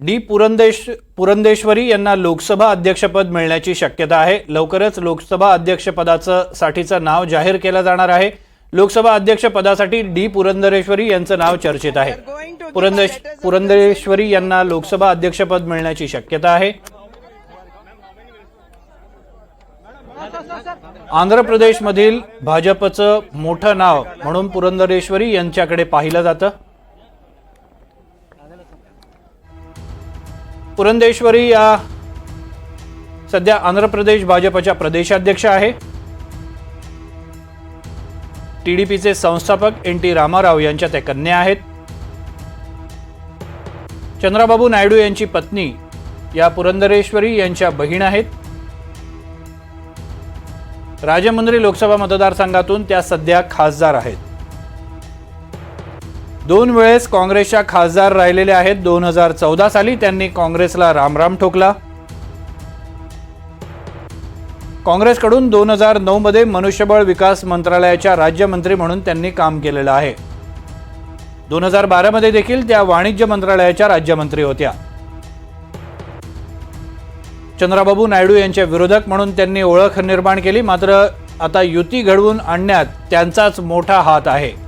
D पुरंदेश Purandeswari यांना लोकसभा अध्यक्षपद मिळण्याची शक्यता आहे. लवकरच लोकसभा अध्यक्षपदाचं साठीचं नाव जाहीर केलं जाणार आहे. लोकसभा अध्यक्षपदासाठी डी पुरंदरेश्वरी यांचं नाव चर्चेत आहे. पुरंदेश पुरंदरेश्वरी यांना लोकसभा अध्यक्षपद मिळण्याची शक्यता आहे. आंध्र प्रदेशमधील भाजपचं मोठं नाव म्हणून पुरंदरेश्वरी यांच्याकडे पाहिलं जातं. पुरंदेश्वरी या सध्या आंध्र प्रदेश भाजपच्या प्रदेशाध्यक्ष आहे. टी डी पीचे संस्थापक एन टी रामाराव यांच्या त्या कन्या आहेत. चंद्राबाबू नायडू यांची पत्नी या पुरंदरेश्वरी यांच्या बहीण आहेत. राजमुंद्री लोकसभा मतदारसंघातून त्या सध्या खासदार आहेत. दोन वेळेस काँग्रेसच्या खासदार राहिलेल्या आहेत. दोन हजार चौदा साली त्यांनी काँग्रेसला रामराम ठोकला. काँग्रेसकडून दोन हजार नऊमध्ये मनुष्यबळ विकास मंत्रालयाच्या राज्यमंत्री म्हणून त्यांनी काम केलेलं आहे. दोन हजार बारामध्ये देखील त्या वाणिज्य मंत्रालयाच्या राज्यमंत्री होत्या. चंद्राबाबू नायडू यांच्या विरोधक म्हणून त्यांनी ओळख निर्माण केली. मात्र आता युती घडवून आणण्यात त्यांचाच मोठा हात आहे.